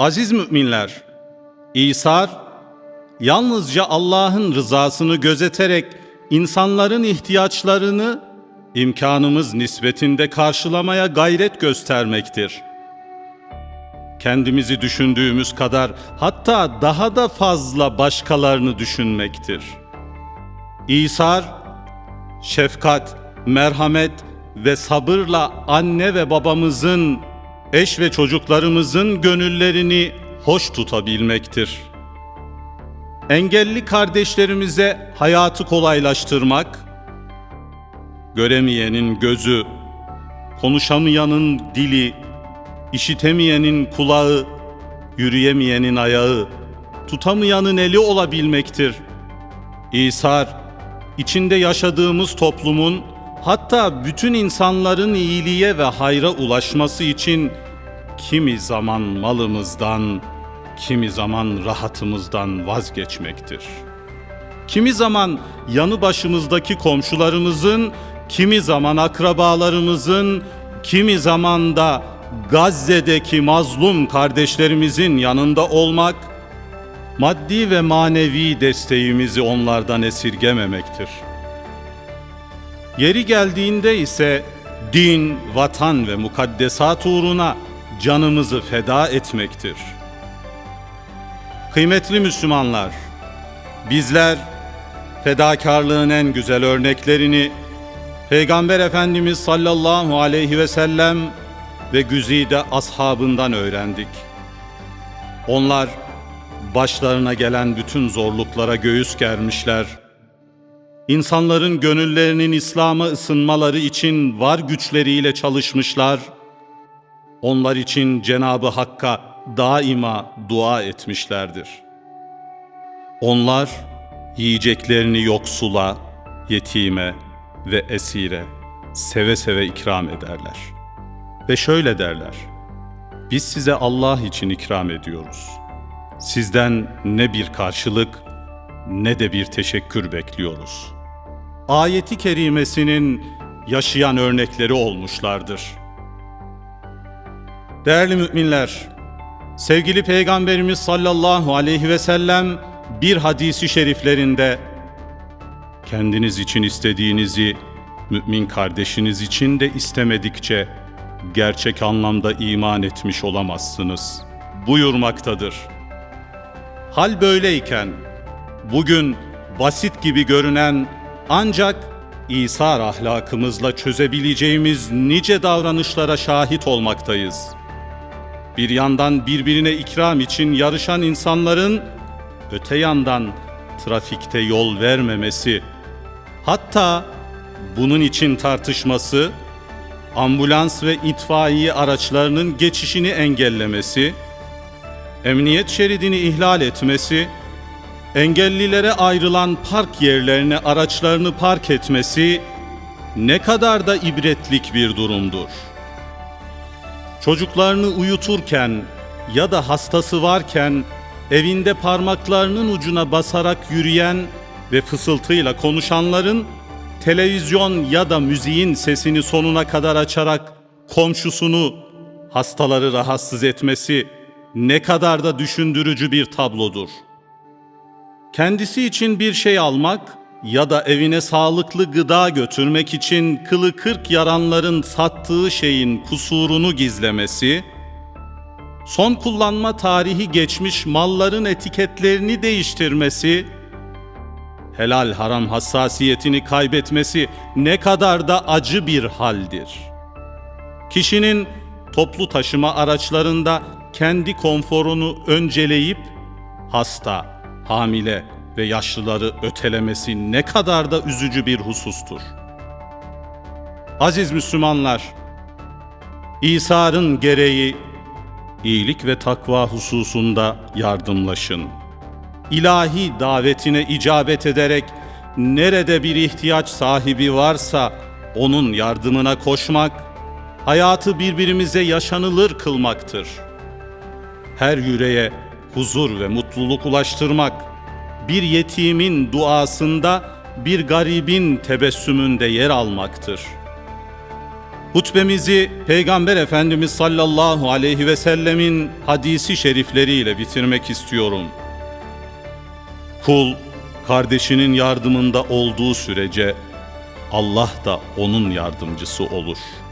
Aziz müminler, İsar yalnızca Allah'ın rızasını gözeterek insanların ihtiyaçlarını imkanımız nispetinde karşılamaya gayret göstermektir. Kendimizi düşündüğümüz kadar hatta daha da fazla başkalarını düşünmektir. İsar, şefkat, merhamet ve sabırla anne ve babamızın, eş ve çocuklarımızın gönüllerini hoş tutabilmektir. Engelli kardeşlerimize hayatı kolaylaştırmak, göremeyenin gözü, konuşamayanın dili, işitemeyenin kulağı, yürüyemeyenin ayağı, tutamayanın eli olabilmektir. İsar, içinde yaşadığımız toplumun hatta bütün insanların iyiliğe ve hayra ulaşması için kimi zaman malımızdan, kimi zaman rahatımızdan vazgeçmektir. Kimi zaman yanı başımızdaki komşularımızın, kimi zaman akrabalarımızın, kimi zaman da Gazze'deki mazlum kardeşlerimizin yanında olmak, maddi ve manevi desteğimizi onlardan esirgememektir. Yeri geldiğinde ise din, vatan ve mukaddesat uğruna canımızı feda etmektir. Kıymetli Müslümanlar, bizler fedakarlığın en güzel örneklerini Peygamber Efendimiz sallallahu aleyhi ve sellem ve güzide ashabından öğrendik. Onlar başlarına gelen bütün zorluklara göğüs germişler. İnsanların gönüllerinin İslam'a ısınmaları için var güçleriyle çalışmışlar. Onlar için Cenabı Hakk'a daima dua etmişlerdir. Onlar yiyeceklerini yoksula, yetime ve esire seve seve ikram ederler. Ve şöyle derler: Biz size Allah için ikram ediyoruz. Sizden ne bir karşılık ne de bir teşekkür bekliyoruz. Ayeti kerimesinin yaşayan örnekleri olmuşlardır. Değerli müminler, sevgili Peygamberimiz sallallahu aleyhi ve sellem bir hadisi şeriflerinde kendiniz için istediğinizi mümin kardeşiniz için de istemedikçe gerçek anlamda iman etmiş olamazsınız buyurmaktadır. Hal böyleyken bugün basit gibi görünen ancak İsar ahlakımızla çözebileceğimiz nice davranışlara şahit olmaktayız. Bir yandan birbirine ikram için yarışan insanların öte yandan trafikte yol vermemesi, hatta bunun için tartışması, ambulans ve itfaiye araçlarının geçişini engellemesi, emniyet şeridini ihlal etmesi, engellilere ayrılan park yerlerine araçlarını park etmesi ne kadar da ibretlik bir durumdur. Çocuklarını uyuturken ya da hastası varken evinde parmaklarının ucuna basarak yürüyen ve fısıltıyla konuşanların televizyon ya da müziğin sesini sonuna kadar açarak komşusunu, hastaları rahatsız etmesi ne kadar da düşündürücü bir tablodur. Kendisi için bir şey almak ya da evine sağlıklı gıda götürmek için kılı kırk yaranların sattığı şeyin kusurunu gizlemesi, son kullanma tarihi geçmiş malların etiketlerini değiştirmesi, helal haram hassasiyetini kaybetmesi ne kadar da acı bir haldir. Kişinin toplu taşıma araçlarında kendi konforunu önceleyip hasta, hamile ve yaşlıları ötelemesi ne kadar da üzücü bir husustur. Aziz Müslümanlar, İsa'nın gereği iyilik ve takva hususunda yardımlaşın. İlahi davetine icabet ederek nerede bir ihtiyaç sahibi varsa onun yardımına koşmak, hayatı birbirimize yaşanılır kılmaktır. Her yüreğe huzur ve mutluluk ulaştırmak, bir yetimin duasında bir garibin tebessümünde yer almaktır. Hutbemizi Peygamber Efendimiz sallallahu aleyhi ve sellemin hadisi şerifleriyle bitirmek istiyorum. Kul kardeşinin yardımında olduğu sürece Allah da onun yardımcısı olur.''